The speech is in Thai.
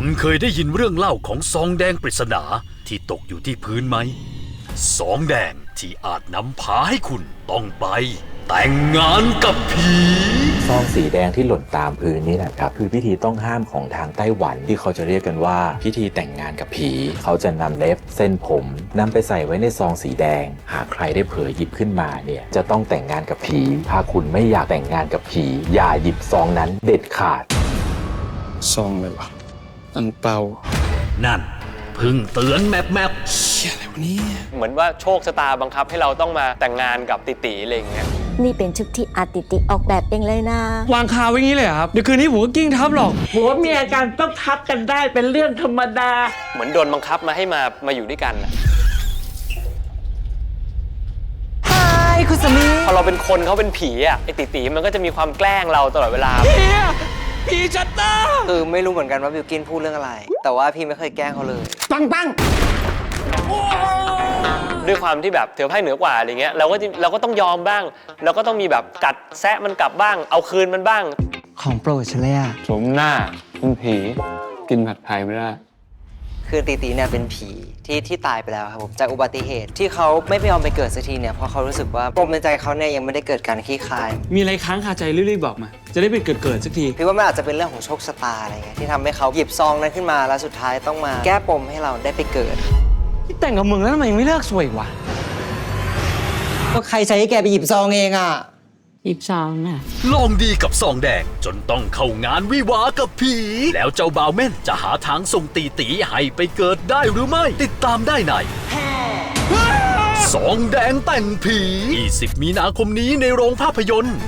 คุณเคยได้ยินเรื่องเล่าของซองแดงปริศนาที่ตกอยู่ที่พื้นไหม ซองแดงที่อาจนำพาให้คุณต้องไป แต่งงานกับผี ซองสีแดงที่หล่นตามพื้นนี่แหละครับ คือพิธีต้องห้ามของทางไต้หวันที่เขาจะเรียกกันว่า พิธีแต่งงานกับผี เขาจะนำเล็บเส้นผมนำไปใส่ไว้ในซองสีแดง หากใครได้เผลอหยิบขึ้นมาเนี่ยจะต้องแต่งงานกับผี ถ้าคุณไม่อยากแต่งงานกับผีอย่าหยิบซองนั้นเด็ดขาด ซองเลยวะ อังเปานั่นเพึ่งเตือนแมปแมปเชี่ยอะไรวะเนี่ยเหมือนว่าโชคชะตาบังคับให้เราต้องมาแต่งงานกับติติอะไรอย่างเงี้ยนี่เป็นชุดที่อาติติออกแบบเองเลยนะ วางคาไว้งี้เลยเหรอครับ เดี๋ยวคืนนี้ผมก็กิ้งทับหรอกผัวเมียกันต้องทับกันได้เป็นเรื่องธรรมดา เหมือนโดนบังคับมาให้มามาอยู่ด้วยกันน่ะไอ้คุณสามีพอเราเป็นคนเขาเป็นผีอะไอติติมันก็จะมีความแกล้งเราตลอดเวลาเฮียผี ชัตเตอร์คือไม่รู้เหมือนกันว่าบิวกินพูดเรื่องอะไร แต่ว่าพี่ไม่เคยแกล้งเขาเลยปังปังด้วยความที่แบบเถือไพ่เหนือกว่าอะไรเงี้ยเราก็จะเราก็ต้องยอมบ้าง เราก็ต้องมีแบบกัดแซะมันกลับบ้าง เอาคืนมันบ้าง ของโปรดฉันเลยอะสมหน้าเป็นผีกินผัดไทยไม่ได้ คือตีตีเนี่ยเป็นผีที่ที่ตายไปแล้วครับผมจากอุบัติเหตุที่เขาไม่ยอมไปเกิดสักทีเนี่ยเพราะเขารู้สึกว่าปมในใจเขาเนี่ยยังไม่ได้เกิดการคลี่คลาย มีอะไรค้างคาใจรีบๆบอกมา จะได้ไปเกิดเกิดๆสักทีพี่ว่ามันอาจจะเป็นเรื่องของโชคชะตาอะไรเงี้ยที่ทำให้เขาหยิบซองนั้นขึ้นมาแล้วสุดท้ายต้องมาแก้ปมให้เราได้ไปเกิด ที่แต่งกับมึงแล้วทำไมไม่เลิกสวยวะ ก็ใครใช้ให้แกไปหยิบซองเองอะ อีกสองน่ะ ลองดีกับซองแดงจนต้องเข้างานวิวาห์กับผี แล้วเจ้าบ่าวแม่นจะหาทางส่งตีตีให้ไปเกิดได้หรือไม่ ติดตามได้ในซองแดงแต่งผี 20 มีนาคมนี้ในโรงภาพยนตร์